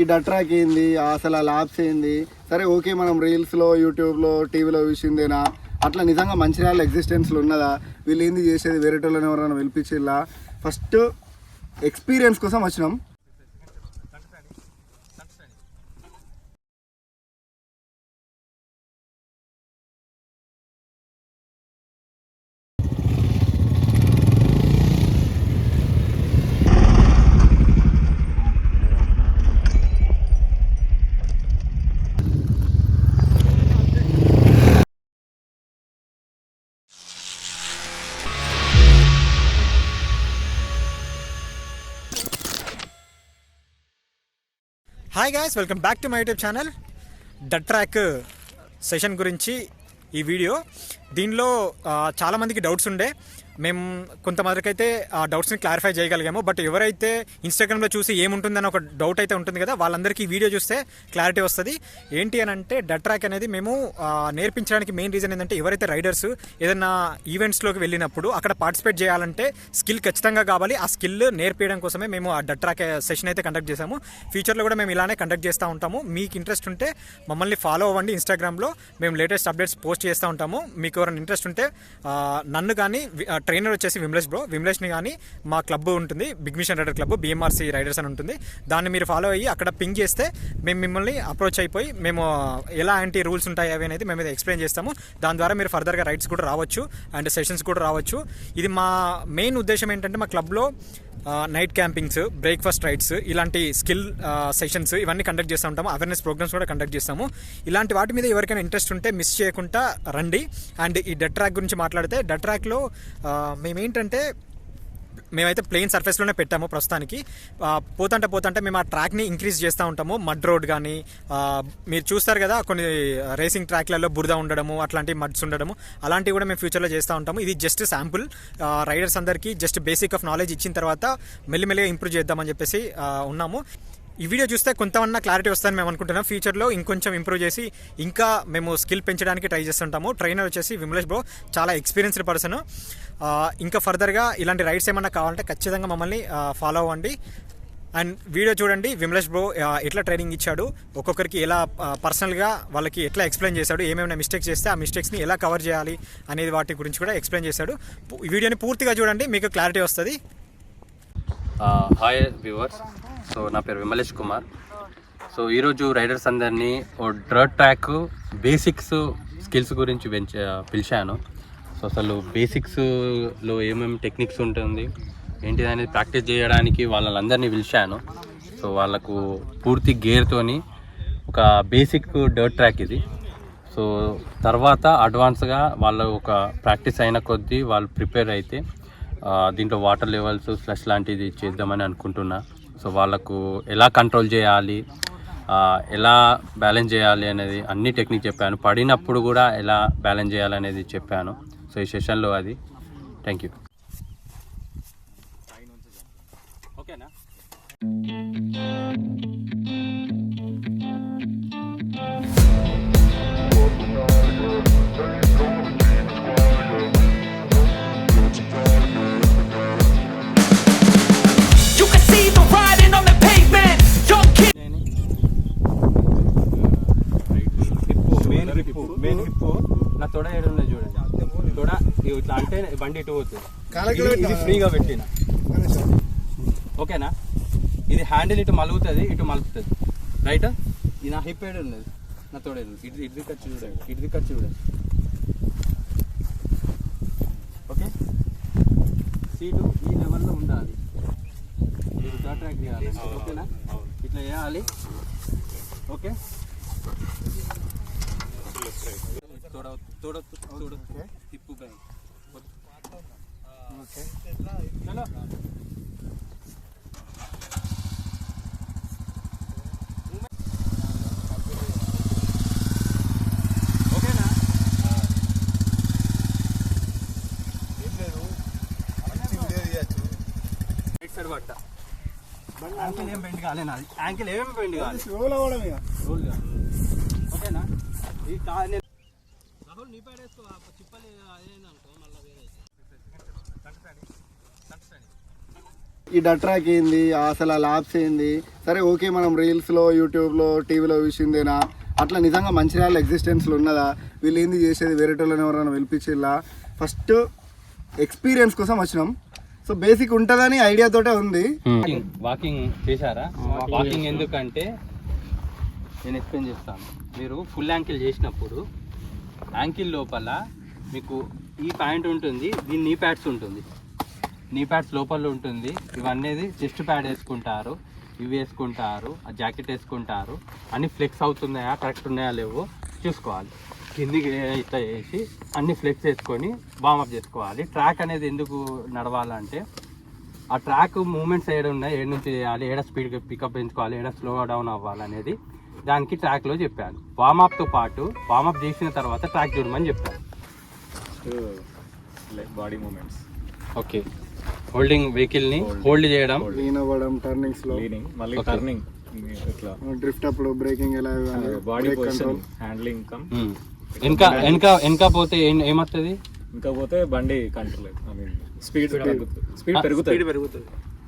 ఈ డట్రాక్ ఏంది? అసలు ఆ ల్యాబ్స్ ఏంది? సరే ఓకే మనం రీల్స్లో యూట్యూబ్లో టీవీలో చూసిందేనా అట్లా నిజంగా మంచిర్యాల ఎగ్జిస్టెన్స్లో ఉన్నదా? వీళ్ళు ఏంది చేసేది? వేరే వాళ్ళని ఎవరైనా పిలిపించిల్లా? ఫస్ట్ ఎక్స్పీరియన్స్ కోసం వచ్చినాం. Hi guys welcome back to my YouTube channel the track session గురించి ఈ వీడియో దీనిలో uh, చాలామందికి డౌట్స్ ఉండే. మేము కొంతమందికి అయితే ఆ డౌట్స్ని క్లారిఫై చేయగలిగాము. బట్ ఎవరైతే ఇన్స్టాగ్రామ్లో చూసి ఏముంటుందని ఒక డౌట్ అయితే ఉంటుంది కదా వాళ్ళందరికీ వీడియో చూస్తే క్లారిటీ వస్తుంది. ఏంటి అని అంటే డట్రాక్ అనేది మేము నేర్పించడానికి మెయిన్ రీజన్ ఏంటంటే ఎవరైతే రైడర్స్ ఏదైనా ఈవెంట్స్లోకి వెళ్ళినప్పుడు అక్కడ పార్టిసిపేట్ చేయాలంటే స్కిల్ ఖచ్చితంగా కావాలి. ఆ స్కిల్ నేర్పించడం కోసమే మేము ఆ డట్రాక్ సెషన్ అయితే కండక్ట్ చేసాము ఫ్యూచర్లో కూడా మేము ఇలానే కండక్ట్ చేస్తూ ఉంటాము. మీకు ఇంట్రెస్ట్ ఉంటే మమ్మల్ని ఫాలో అవ్వండి ఇన్స్టాగ్రామ్లో మేము లేటెస్ట్ అప్డేట్స్ పోస్ట్ చేస్తూ ఉంటాము. మీకు ఎవరైనా ఇంట్రెస్ట్ ఉంటే నన్ను కానీ ట్రైనర్ వచ్చేసి విమ్లేష్ బ్రో. విమ్లేష్ని కానీ మా క్లబ్ ఉంటుంది big mission rider club BMRC riders అని ఉంటుంది. దాన్ని మీరు ఫాలో అయ్యి అక్కడ పింక్ చేస్తే మేము మిమ్మల్ని అప్రోచ్ అయిపోయి మేము ఎలాంటి రూల్స్ ఉంటాయి అవి అనేది మేము ఎక్స్ప్లెయిన్ చేస్తాము. దాని ద్వారా మీరు ఫర్దర్గా రైడ్స్ కూడా రావచ్చు అండ్ సెషన్స్ కూడా రావచ్చు. ఇది మా మెయిన్ ఉద్దేశం ఏంటంటే మా క్లబ్లో నైట్ క్యాంపింగ్స్ బ్రేక్ఫాస్ట్ రైడ్స్ ఇలాంటి స్కిల్ సెషన్స్ ఇవన్నీ కండక్ట్ చేస్తూ ఉంటాము. అవేర్నెస్ ప్రోగ్రామ్స్ కూడా కండక్ట్ చేస్తాము. ఇలాంటి వాటి మీద ఎవరికైనా ఇంట్రెస్ట్ ఉంటే మిస్ చేయకుండా రండి. అండ్ ఈ డెట్ ట్రాక్ గురించి మాట్లాడితే డెట్ ట్రాక్లో మేమేంటంటే మేమైతే ప్లెయిన్ సర్ఫేస్లోనే పెట్టాము ప్రస్తుతానికి. ఆ, పోతంటే పోతంటే మేము ఆ ట్రాక్ని ఇంక్రీజ్ చేస్తూ ఉంటాము. మడ్ రోడ్ కానీ మీరు చూస్తారు కదా కొన్ని రేసింగ్ ట్రాక్లలో బురద ఉండడము అట్లాంటి మడ్స్ ఉండడము అలాంటివి కూడా మేము ఫ్యూచర్లో చేస్తూ ఉంటాము. ఇది జస్ట్ శాంపుల్ రైడర్స్ అందరికీ జస్ట్ బేసిక్ ఆఫ్ నాలెడ్జ్ ఇచ్చిన తర్వాత మెల్లిమెల్లిగా ఇంప్రూవ్ చేద్దామని చెప్పేసి ఉన్నాము. ఈ వీడియో చూస్తే కొంతమన్నా క్లారిటీ వస్తుందని మేము అనుకుంటున్నాం. ఫ్యూచర్లో ఇంకొంచెం ఇంప్రూవ్ చేసి ఇంకా మేము స్కిల్ పెంచడానికి ట్రై చేస్తుంటాము. ట్రైనర్ వచ్చేసి విమలేష్ బ్రో చాలా ఎక్స్పీరియన్స్డ్ పర్సన్ ఇంకా ఫర్దర్గా ఇలాంటి రైడ్స్ ఏమన్నా కావాలంటే ఖచ్చితంగా మమ్మల్ని ఫాలో అవ్వండి. అండ్ వీడియో చూడండి విమలేష్ బ్రో ఎట్లా ట్రైనింగ్ ఇచ్చాడు ఒక్కొక్కరికి ఎలా పర్సనల్గా వాళ్ళకి ఎట్లా ఎక్స్ప్లెయిన్ చేశాడు ఏమేమైనా మిస్టేక్స్ చేస్తే ఆ మిస్టేక్స్ని ఎలా కవర్ చేయాలి అనేది వాటి గురించి కూడా ఎక్స్ప్లెయిన్ చేశాడు. వీడియోని పూర్తిగా చూడండి మీకు క్లారిటీ వస్తుంది. హాయ్ వ్యూవర్స్ సో నా పేరు విమలేష్ కుమార్. సో ఈరోజు రైడర్స్ అందరినీ ఓ డ్రట్ ట్రాక్ బేసిక్స్ స్కిల్స్ గురించి పెంచ పిలిచాను. సో అసలు బేసిక్స్లో ఏమేమి టెక్నిక్స్ ఉంటుంది ఏంటిది అనేది ప్రాక్టీస్ చేయడానికి వాళ్ళందరినీ పిలిచాను. సో వాళ్ళకు పూర్తి గేర్తోని ఒక బేసిక్ డర్ట్ ట్రాక్ ఇది. సో తర్వాత అడ్వాన్స్గా వాళ్ళు ఒక ప్రాక్టీస్ అయిన కొద్దీ వాళ్ళు ప్రిపేర్ అయితే దీంట్లో వాటర్ లెవెల్స్ ఫ్లష్ లాంటిది చేద్దామని అనుకుంటున్నా. సో వాళ్ళకు ఎలా కంట్రోల్ చేయాలి ఎలా బ్యాలెన్స్ చేయాలి అనేది అన్ని టెక్నిక్ చెప్పాను. పడినప్పుడు కూడా ఎలా బ్యాలెన్స్ చేయాలి అనేది చెప్పాను. సో ఈ సెషన్లో అది. థ్యాంక్ యూ ఓకేనా? బండి ఇటు పోతుంది. ఇది-? ఫ్రీగా పెట్టిన. ఓకేనా? ఇది హ్యాండిల్ ఇటు మలుగుతుంది ఇటు మలుపుతుంది రైట్ ఇది నా హిప్ ఏడు ఉన్నది. నా తోడ. ఇటు ఇటు ఖర్చు చూడండి ఇటు ఖర్చు చూడండి ఓకే? సీటు ఈ లెవెల్లో ఉండాలి. చేయాలి. ఓకేనా? ఇట్లా చేయాలి. ఓకే? తోడ తోడ తోడ తిప్పు బ్యాగ్ చలో ఓకేనా? రైట్ పట్ట యాంకిల్ ఏం బెండ్ కాలే యాంకిల్ ఏమేమి బెండ్ కాలే స్లోలో అవడం ఇక రోల్ ఓకేనా ఈ కా రాహుల్ నీ ఈ డట్రాక్ ఏంది? అసలు ఆ ల్యాబ్స్ ఏంది? సరే ఓకే మనం రీల్స్లో యూట్యూబ్లో టీవీలో చూసిందేనా? అట్లా నిజంగా మంచిర్యాల ఎగ్జిస్టెన్స్లో ఉన్నదా? వీళ్ళు ఏంది చేసేది? వేరేటోళ్ళని ఎవరైనా పిలిపించిల్లా? ఫస్ట్ ఎక్స్పీరియన్స్ కోసం వచ్చినాం. సో బేసిక్ ఉంటుందని ఐడియాతోటే ఉంది. వాకింగ్ వాకింగ్ చేశారా? వాకింగ్ ఎందుకంటే నేను ఎక్స్ప్లెయిన్ చేస్తాను. మీరు ఫుల్ యాంకిల్ చేసినప్పుడు యాంకిల్ లోపల మీకు ఈ ప్యాంట్ ఉంటుంది దీని నీ ప్యాడ్స్ ఉంటుంది. నీ ప్యాడ్స్ లోపల ఉంటుంది ఇవన్నీ చెస్ట్ ప్యాడ్ వేసుకుంటారు ఇవి వేసుకుంటారు ఆ జాకెట్ వేసుకుంటారు. అన్ని ఫ్లెక్స్ అవుతున్నాయా కరెక్ట్ ఉన్నాయా లేవో చూసుకోవాలి. కిందికి ఇట్లా వేసి అన్ని ఫ్లెక్స్ వేసుకొని వామప్ చేసుకోవాలి. ట్రాక్ అనేది ఎందుకు నడవాలంటే ఆ ట్రాక్ మూమెంట్స్ ఏడ ఉన్నాయి ఏడ నుంచి చేయాలి ఏడ స్పీడ్ పికప్ పెంచుకోవాలి ఏడ స్లో డౌన్ అవ్వాలి అనేది దానికి ట్రాక్లో చెప్పాను. వామప్తో పాటు వామప్ చేసిన తర్వాత ట్రాక్ చూడమని చెప్పాను. బాడీ మూమెంట్స్ ఓకే హోల్డింగ్ వెహికల్ని హోల్డ్ చేయడం. లీన్ అవ్వడం టర్నింగ్స్లో లీనింగ్ మళ్ళీ. టర్నింగ్ ఇట్లా. డ్రిఫ్ట్ అప్పుడు బ్రేకింగ్ ఎలా బాడీ కంట్రోల్ హ్యాండ్లింగ్ కమ్. వెనక వెనక వెనక పోతే ఏం ఏమవుతుంది ఇంకా పోతే బండి control I mean speed speed Ah, పెరుగుతుంది.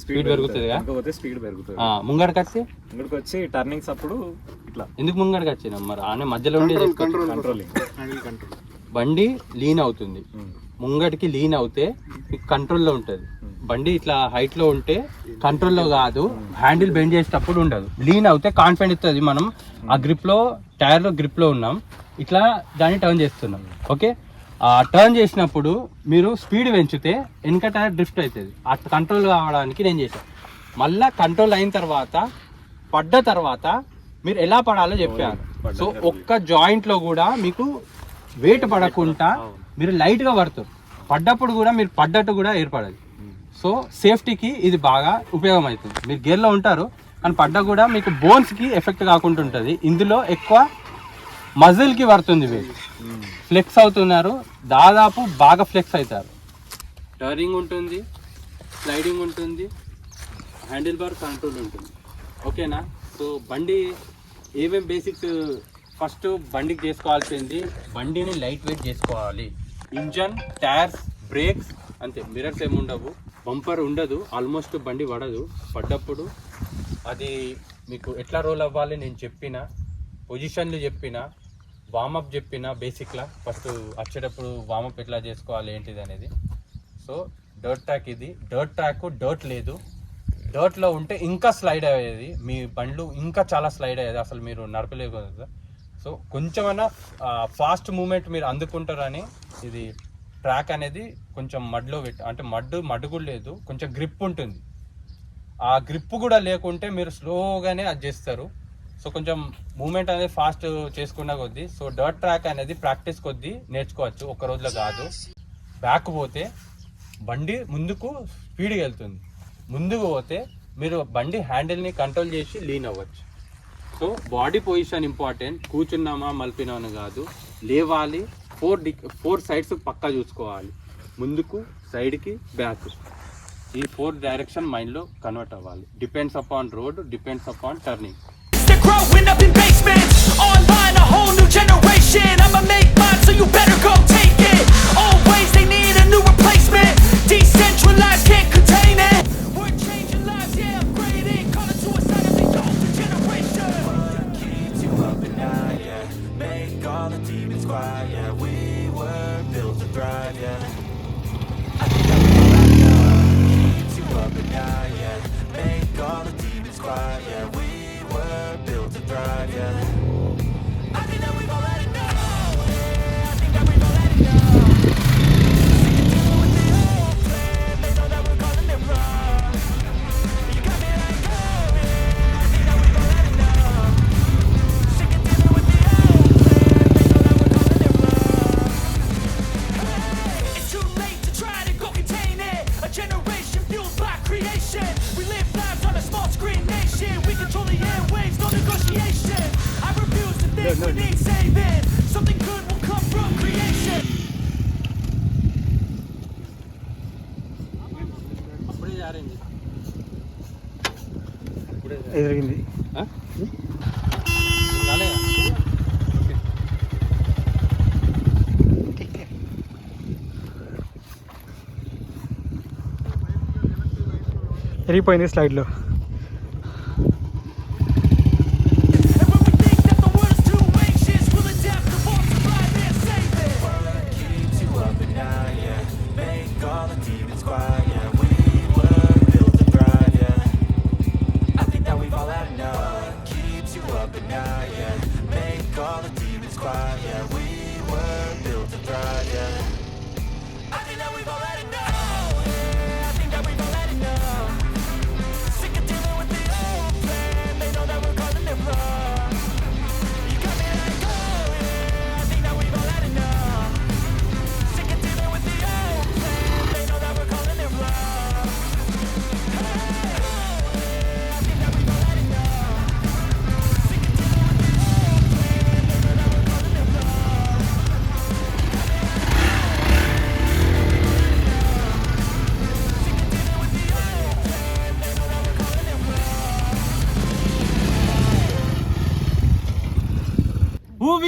స్పీడ్ పెరుగుతుంది? ఇంకా పోతే స్పీడ్ పెరుగుతుంది. ముంగడికి వచ్చి ఇక్కడికి వచ్చి టర్నింగ్స్ అప్పుడు ఇట్లా. ఎందుకు ముంగడికి వచ్చినాం మరి? ఆనే మధ్యలో ఉండి కంట్రోల్ చేసుకోవచ్చు. కంట్రోల్ కంట్రోలింగ్ బండి లీన్ అవుతుంది. ముంగడికి లీన్ అవుతే మీకు కంట్రోల్లో ఉంటుంది. బండి ఇట్లా హైట్లో ఉంటే కంట్రోల్లో కాదు హ్యాండిల్ బెండ్ చేసేటప్పుడు ఉండదు. లీన్ అవుతే కాన్ఫిడెంట్ ఇస్తుంది మనం. ఆ గ్రిప్లో టైర్లో గ్రిప్లో ఉన్నాం. ఇట్లా దాన్ని టర్న్ చేస్తున్నాం. ఓకే ఆ టర్న్ చేసినప్పుడు మీరు స్పీడ్ పెంచితే వెనక టైర్ డ్రిఫ్ట్ అవుతుంది ఆ కంట్రోల్ కావడానికి నేను చేశాను మళ్ళా కంట్రోల్ అయిన తర్వాత పడ్డ తర్వాత మీరు ఎలా పడాలో చెప్పాను. సో ఒక్క జాయింట్లో కూడా మీకు వెయిట్ పడకుండా మీరు లైట్గా పడతారు. పడ్డప్పుడు కూడా మీరు పడ్డట్టు కూడా ఏర్పడదు. సో సేఫ్టీకి ఇది బాగా ఉపయోగం అవుతుంది మీరు గేర్లో ఉంటారు కానీ పడ్డ కూడా మీకు బోన్స్కి ఎఫెక్ట్ కాకుండా ఉంటుంది. ఇందులో ఎక్కువ మజిల్కి పడుతుంది వీళ్ళు. ఫ్లెక్స్ అవుతున్నారు. దాదాపు బాగా ఫ్లెక్స్ అవుతారు. టర్నింగ్ ఉంటుంది స్లైడింగ్ ఉంటుంది హ్యాండిల్ బార్ కంట్రోల్ ఉంటుంది. ఓకేనా? సో బండి ఏమేం బేసిక్స్? ఫస్ట్ బండికి చేసుకోవాల్సింది బండిని లైట్ వెయిట్ చేసుకోవాలి. ఇంజన్ టైర్స్ బ్రేక్స్ అంతే. మిరర్స్ ఏమి ఉండవు. బంపర్ ఉండదు ఆల్మోస్ట్ బండి పడదు. పడ్డప్పుడు అది మీకు ఎట్లా రోల్ అవ్వాలి నేను చెప్పిన పొజిషన్లు చెప్పిన వామప్ చెప్పిన బేసిక్లా. ఫస్ట్ వచ్చేటప్పుడు వామప్ ఎట్లా చేసుకోవాలి ఏంటిది అనేది. సో డర్ట్ ట్రాక్ ఇది. డర్ట్ ట్రాక్ డర్ట్ లేదు. డర్ట్లో ఉంటే ఇంకా స్లైడ్ అయ్యేది. మీ బండ్లు ఇంకా చాలా స్లైడ్ అయ్యేది. అసలు మీరు నడపలేదు సో కొంచెమైనా ఫాస్ట్ మూమెంట్ మీరు అందుకుంటారని ఇది ట్రాక్ అనేది కొంచెం మడ్లో పెట్టి అంటే మడ్డు మడ్డు కూడా లేదు కొంచెం గ్రిప్ ఉంటుంది. ఆ గ్రిప్ కూడా లేకుంటే మీరు స్లోగానే అది చేస్తారు. సో కొంచెం మూమెంట్ అనేది ఫాస్ట్ చేసుకున్న కొద్దీ సో డర్ట్ ట్రాక్ అనేది ప్రాక్టీస్ కొద్దీ నేర్చుకోవచ్చు. ఒక రోజులో కాదు. బ్యాక్ పోతే బండి ముందుకు స్పీడ్గా వెళ్తుంది. ముందుకు పోతే మీరు బండి హ్యాండిల్ని కంట్రోల్ చేసి లీన్ అవ్వచ్చు. So body position important. కూర్చున్నామా మలిపినామని కాదు. లేవాలి ఫోర్ డి ఫోర్ సైడ్స్ పక్కా చూసుకోవాలి. ముందుకు సైడ్కి బ్యాక్. ఈ ఫోర్ డైరెక్షన్ మైండ్లో కన్వర్ట్ అవ్వాలి. Depends upon road depends upon turning ఎదిరింది ఎరిగిపోయింది స్లైడ్లో.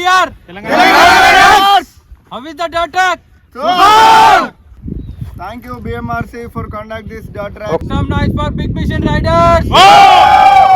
Pengar! How is the dot track? Super! Thank you BMRC for conduct this dot track. Some nice for big mission riders! Oh!